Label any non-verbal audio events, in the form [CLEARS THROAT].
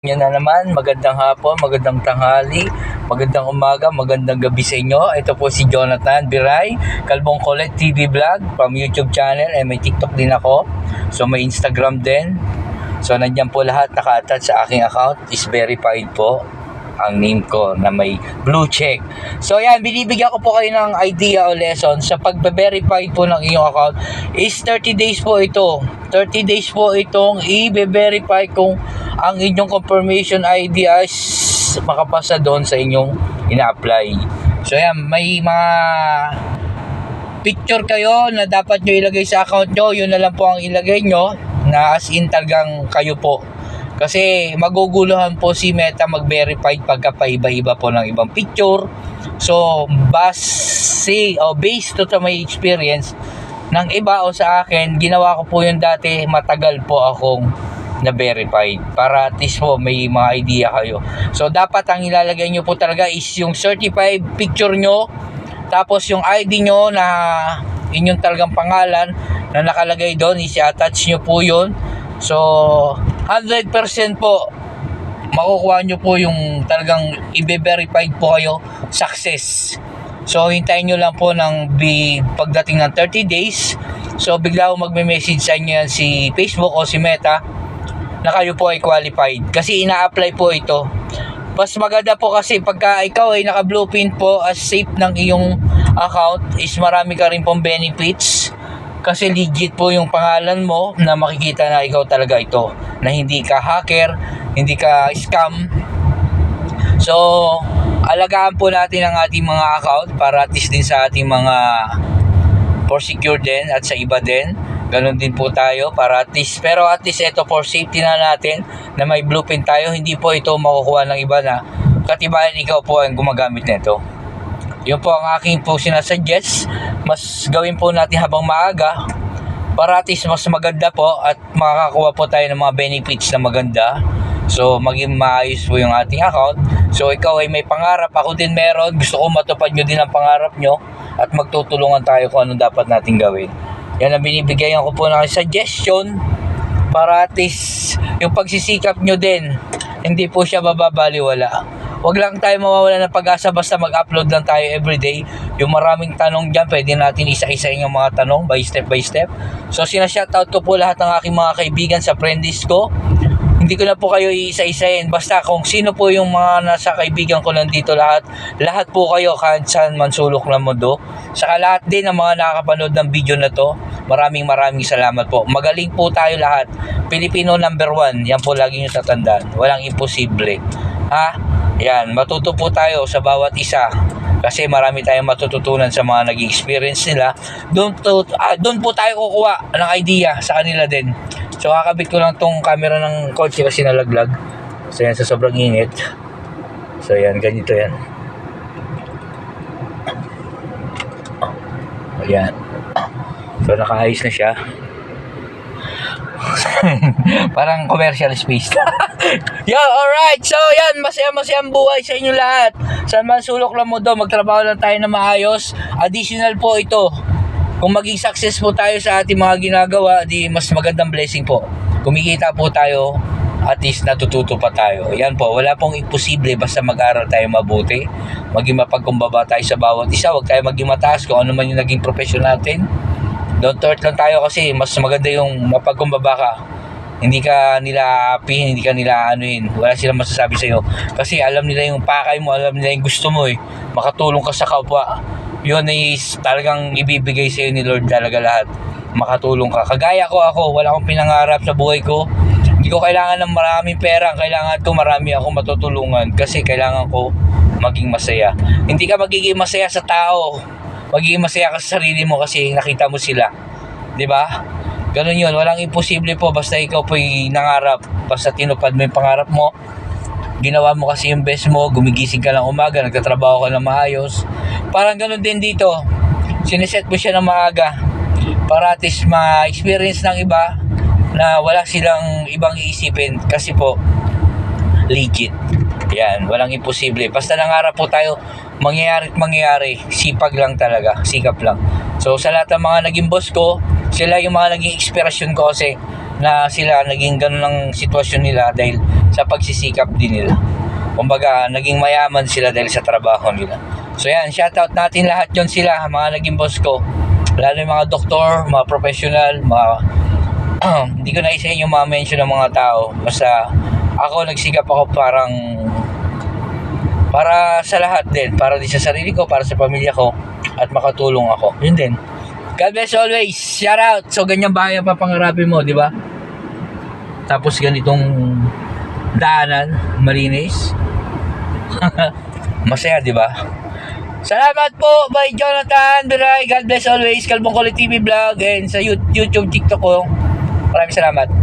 Yan na naman, magandang hapon, magandang tanghali, magandang umaga, magandang gabi sa inyo. Ito po si Jonathan Biray, Kalbong Colette TV Vlog from YouTube channel and may TikTok din ako. So may Instagram din. So nandiyan po lahat naka-attach sa aking account is verified po ang name ko na may blue check. So yan, binibigyan ko po kayo ng idea o lesson sa pagbe-verify po ng iyong account is 30 days po ito. 30 days po itong i-verify kung ang inyong confirmation ID ay s- makapasa doon sa inyong ina-apply. So yan, may mga picture kayo na dapat nyo ilagay sa account nyo, yun na lang po ang ilagay nyo na as in talagang kayo po. Kasi maguguluhan po si Meta mag-verify pagka paiba-iba po ng ibang picture. So, base o based to my experience ng iba o sa akin, ginawa ko po yun dati, matagal po akong na-verified para at least po may mga idea kayo. So, dapat ang ilalagay nyo po talaga is yung certified picture nyo tapos yung ID nyo na inyong talagang pangalan na nakalagay doon, isi-attach nyo po yun. So, 100% po makukuha nyo po yung talagang i-verified po kayo success. So, hintayin nyo lang po ng bi- pagdating ng 30 days. So, bigla ko magme-message sa inyo yan si Facebook o si Meta na kayo po ay qualified. Kasi ina-apply po ito. Mas maganda po kasi pagka ikaw ay naka-blue pin po as safe ng iyong account is marami ka rin pong benefits. Kasi legit po yung pangalan mo na makikita na ikaw talaga ito. Na hindi ka hacker, hindi ka scam. So, alagaan po natin ang ating mga account para at least din sa ating mga for secure din at sa iba din. Ganon din po tayo para at least, pero at least ito for safety na natin na may blueprint tayo, hindi po ito makukuha ng iba na katibayan ikaw po ang gumagamit nito. Yun po ang aking po sinasuggest. Mas gawin po natin habang maaga para at least mas maganda po at makakakuha po tayo ng mga benefits na maganda. So, maging maayos po yung ating account. So, ikaw ay may pangarap, ako din meron. Gusto ko matupad nyo din ang pangarap nyo at magtutulungan tayo kung ano dapat natin gawin. Yan ang binibigyan ko po ng suggestion para at least yung pagsisikap nyo din, hindi po siya bababaliwala. Huwag lang tayo mawawala ng pag-asa basta mag-upload lang tayo everyday. Yung maraming tanong dyan, pwede natin isa-isahin yung mga tanong by step by step. So sinashoutout ko po lahat ng aking mga kaibigan sa friend list ko. Hindi ko na po kayo iisa-isahin. Basta kung sino po yung mga nasa kaibigan ko nandito lahat, lahat po kayo kahit saan man sulok ng mundo. Saka lahat din ng mga nakakapanood ng video na to, maraming maraming salamat po. Magaling po tayo lahat. Pilipino number one, yan po lagi nyo tatandaan. Walang imposible. Ha? Yan, matuto po tayo sa bawat isa. Kasi marami tayong matututunan sa mga naging experience nila. Doon, to, ah, doon po tayo kukuha ng idea sa kanila din. So kakabit ko lang tong camera ng kotse kasi nalaglag. So yan, sa sobrang init. So yan, ganito yan. Ayan. So nakaayos na siya. [LAUGHS] Parang commercial space. [LAUGHS] Yo, alright. So, yan. Masaya-masaya ang buhay sa inyo lahat. Saan man sulok lang mo do, magtrabaho lang tayo na maayos. Additional po ito. Kung maging success po tayo sa ating mga ginagawa, di mas magandang blessing po. Kumikita po tayo, at least natututo pa tayo. Yan po, wala pong imposible basta mag-aral tayo mabuti. Maging mapagkumbaba tayo sa bawat isa. Huwag tayo maging mataas kung ano man yung naging profession natin. Don't hurt lang tayo kasi mas maganda yung mapagkumbaba ka. Hindi ka nila apihin, hindi ka nila anuin. Wala silang masasabi sa'yo. Kasi alam nila yung pakay mo, alam nila yung gusto mo eh. Makatulong ka sa kapwa. Yun is talagang ibibigay sa'yo ni Lord talaga lahat. Makatulong ka. Kagaya ko ako, wala akong pinangarap sa buhay ko. Hindi ko kailangan ng maraming pera. Kailangan ko marami ako matutulungan. Kasi kailangan ko maging masaya. Hindi ka magiging masaya sa tao. Magiging masaya ka sa sarili mo kasi nakita mo sila. 'Di ba? Ganun yun. Walang imposible po basta ikaw po'y nangarap. Basta tinupad mo yung pangarap mo. Ginawa mo kasi yung best mo. Gumigising ka lang umaga. Nagtatrabaho ka ng maayos. Parang ganun din dito. Sineset mo siya ng maaga. Para at least ma-experience ng iba na wala silang ibang iisipin. Kasi po, legit. Yan, walang imposible. Basta nangarap po tayo, mangyayari at mangyayari. Sipag lang talaga, sikap lang. So sa lahat ng mga naging boss ko, sila yung mga naging inspirasyon ko kasi na sila naging ganun ang sitwasyon nila dahil sa pagsisikap din nila. Kumbaga, naging mayaman sila dahil sa trabaho nila. So yan, shoutout natin lahat yon sila, mga naging boss ko. Lalo yung mga doktor, mga professional, mga [CLEARS THROAT] hindi ko na isa yung mga mention ng mga tao. Basta ako nagsikap ako parang para sa lahat din. Para din sa sarili ko, para sa pamilya ko, at makatulong ako. Yun din. God bless always. Shout out. So, ganyan ba yung papangarapin mo, di ba? Tapos ganitong daanan, malinis. [LAUGHS] Masaya, di ba? Salamat po, by Jonathan Biray. God bless always. Kalbong Kulit TV Vlog and sa YouTube, TikTok ko. Maraming salamat.